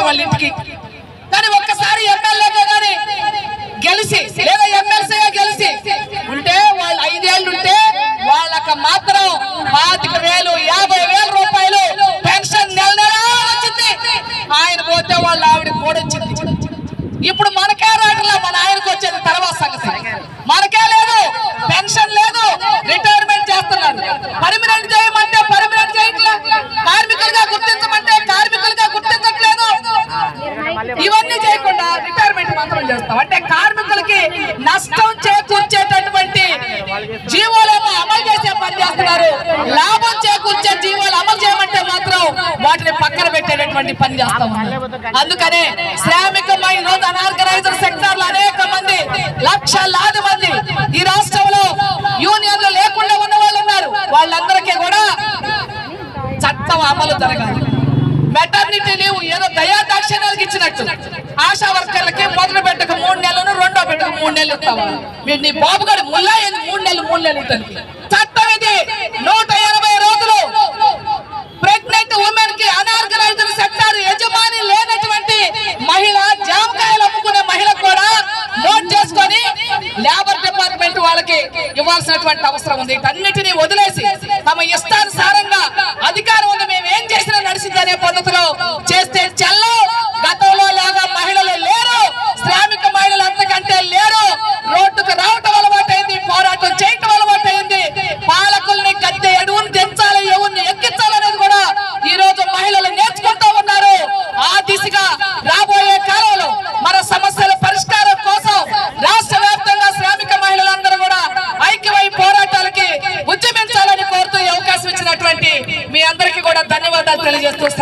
పోతాయి వాళ్ళ ఇంటికి. కానీ ఒక్కసారి ఎమ్మెల్యేగా కానీ గెలిచి లేదా ఎమ్మెల్సీగా గెలిచి ఉంటే వాళ్ళు ఐదేళ్ళు ఉంటే వాళ్ళకి మాత్రం పాతిక వేలు యాభై వేల రూపాయలు పెన్షన్ నెల నెల వచ్చింది. ఆయన పోతే వాళ్ళ ఆవిడ కూడొచ్చింది. ఇప్పుడు మనకే రాగలా మన ఆయనకు వచ్చేది తర్వాత సంగతి. మనకే లేదు పెన్షన్ లేదు రిటైర్మెంట్ చేస్తున్నారు. పర్మనెంట్ ఇవన్నీ చేయకుండా రిటైర్మెంట్ మాత్రం చేస్తాం. అంటే కార్మికులకి నష్టం చేకూర్చేటటువంటి జీవోలేమో అమలు చేసే పని చేస్తున్నారు. లాభం చేకూర్చే జీవోలు అమలు చేయమంటే మాత్రం వాటిని పక్కన పెట్టేటటువంటి పని చేస్తాం అందుకనే శ్రామికమై అనార్గనైజర్ సెక్టర్ అనేక మంది లక్షలాది మంది ఈ రాష్ట్రంలో యూనియన్లు లేకుండా ఉన్న వాళ్ళు ఉన్నారు. వాళ్ళందరికీ కూడా చట్టం అమలు జరగాలి. వర్కర్లకు ఇచ్చినట్టు ఆశా వర్కర్లకి మొదటి బిడ్డకు మూడు నెలలు రెండో బిడ్డకు మూడు నెలలు ఇస్తావా? మీరు నీ బాబు గారు ముల్లా మూడు నెలలు మూడు నెలలు ఇస్తాను చట్టం ఇది. నూట ఎనభై రోజులు ప్రెగ్నెంట్ ఉమెన్కి అనార్గనైజ్డ్ సెక్టార్ యజమాని లేనటువంటి మహిళ జామకాయలు అమ్ముకునే మహిళ కూడా నోట్ చేసుకొని లేబర్ డిపార్ట్మెంట్ వాళ్ళకి ఇవ్వాల్సినటువంటి అవసరం ఉంది. వీటన్నిటిని వదిలేసి తమ ఇష్టానుసారంగా అధికారం ఉంది. మేము ఏం చేసినా నడిచిందనే పద్ధతిలో estamos